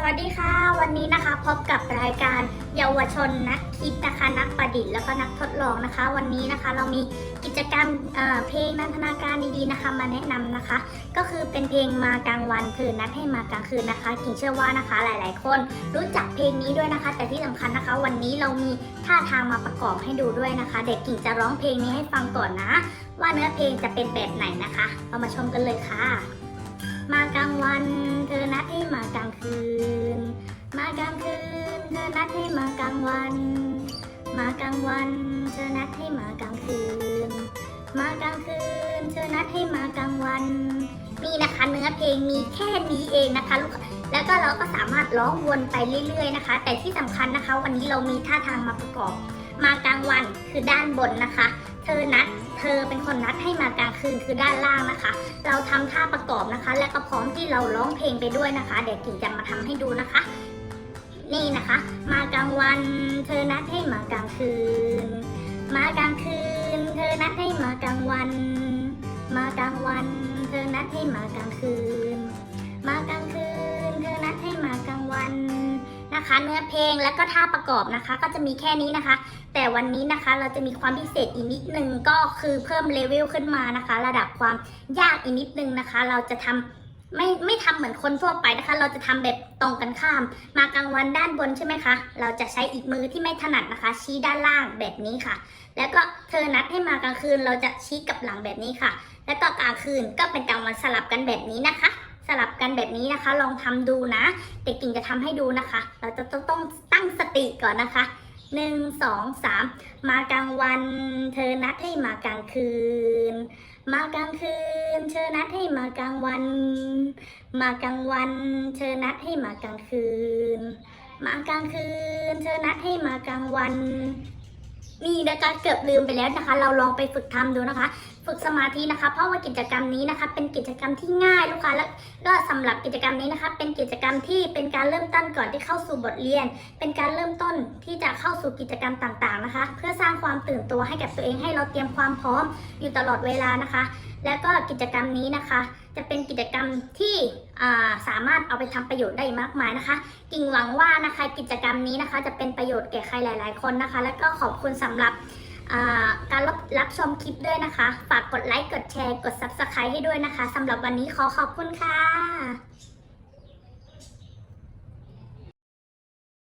สวัสดีค่ะ วันนี้นะคะพบกับรายการเยาวชนนักคิดนะคะนักประดิษฐ์แล้วก็นักทดลองนะคะ วันนี้นะคะเรามีกิจกรรมเเพลงนันทนาการดีๆนะคะมาแนะนำนะคะ ก็คือเป็นเพลงมากลางวันคือนัดให้มากลางคืนนะคะกิ่งเชื่อว่านะคะหลาย ๆ คนรู้จักเพลงนี้ด้วยนะคะ แต่ที่สำคัญนะคะ วันนี้เรามีท่าทางมาประกอบให้ดูด้วยนะคะ เด็กกิ่งจะร้องเพลงนี้ให้ฟังก่อนนะ ว่าเนื้อเพลงจะเป็นแบบไหนนะคะ เรามาชมกันเลยค่ะ มากลางวันเธอนัดางวัน มากลางวันเธอนัดให้มากลางคืน มากลางคืนเธอนัดให้มากลางวัน นี่นะคะเนื้อเพลงมีแค่นี้เองนะคะลูกแล้วก็เราก็สามารถร้องวนไปเรื่อย ๆ นะคะ แต่ที่สำคัญนะคะ วันนี้เรามีท่าทางมาประกอบ มากลางวันคือด้านบนนะคะ เธอนัด เธอเป็นคนนัดให้มากลางคืนคือด้านล่างนะคะ เราทำท่าประกอบนะคะ และก็พร้อมที่เราร้องเพลงไปด้วยนะคะ เดี๋ยวกิ่งจะมาทำให้ดูนะคะ นี่นะคะ มากลางวันเธอนัดให้มากลางคืน มากลางคืน เธอนัดให้มากลางวัน มากลางวัน เธอนัดให้มากลางคืน มากลางคืน เธอนัดให้มากลางวันนะคะ เนื้อเพลงแล้วก็ท่าประกอบนะคะ ก็จะมีแค่นี้นะคะ แต่วันนี้นะคะเราจะมีความพิเศษอีกนิดนึงก็คือเพิ่มเลเวลขึ้นมานะคะ ระดับความยากอีกนิดนึงนะคะ เราจะทำ ไม่ไม่ทำเหมือนคนทั่วไปนะคะ เราจะทำแบบตรงกันข้าม มากลางวันด้านบนใช่ไหมคะ เราจะใช้อีกมือที่ไม่ถนัดนะคะ ชี้ด้านล่างแบบนี้ค่ะ แล้วก็เธอนัดให้มากลางคืน เราจะชี้กับหลังแบบนี้ค่ะ แล้วก็กลางคืนก็เป็นกลางวันสลับกันแบบนี้นะคะ สลับกันแบบนี้นะคะ ลองทำดูนะเด็กกิ่งจะทำให้ดูนะคะ เราจะต้องต้องตั้งสติก่อนนะคะหนึ่งสองสามมากลางวัน เธอนัดให้มากลางคืน มากลางคืน เธอนัดให้มากลางวัน มากลางวัน เธอนัดให้มากลางคืน มากลางคืน เธอนัดให้มากลางวัน นี่นะคะเกือบลืมไปแล้วนะคะ เราลองไปฝึกทำดูนะคะ ฝึกสมาธินะคะ เพราะว่ากิจกรรมนี้นะคะ เป็นกิจกรรมที่ง่ายลูกค้าและก็สำหรับกิจกรรมนี้นะคะ เป็นกิจกรรมที่เป็นการเริ่มต้นก่อนที่เข้าสู่บทเรียน เป็นการเริ่มต้นที่จะเข้าสู่กิจกรรมต่างๆนะคะ เพื่อสร้างความตื่นตัวให้กับตัวเองให้เราเตรียมความพร้อมอยู่ตลอดเวลานะคะ แล้วก็กิจกรรมนี้นะคะ จะเป็นกิจกรรมที่สามารถเอาไปทำประโยชน์ได้มากมายนะคะ กิ่งหวังว่านะคะกิจกรรมนี้นะคะ จะเป็นประโยชน์แก่ใครหลาย ๆ คนนะคะ แล้วก็ขอบคุณสำหรับอ่าการรับ รับชมคลิปด้วยนะคะ ฝากกดไลค์ กดแชร์ กด Subscribe ให้ด้วยนะคะสำหรับวันนี้ขอขอบคุณค่ะ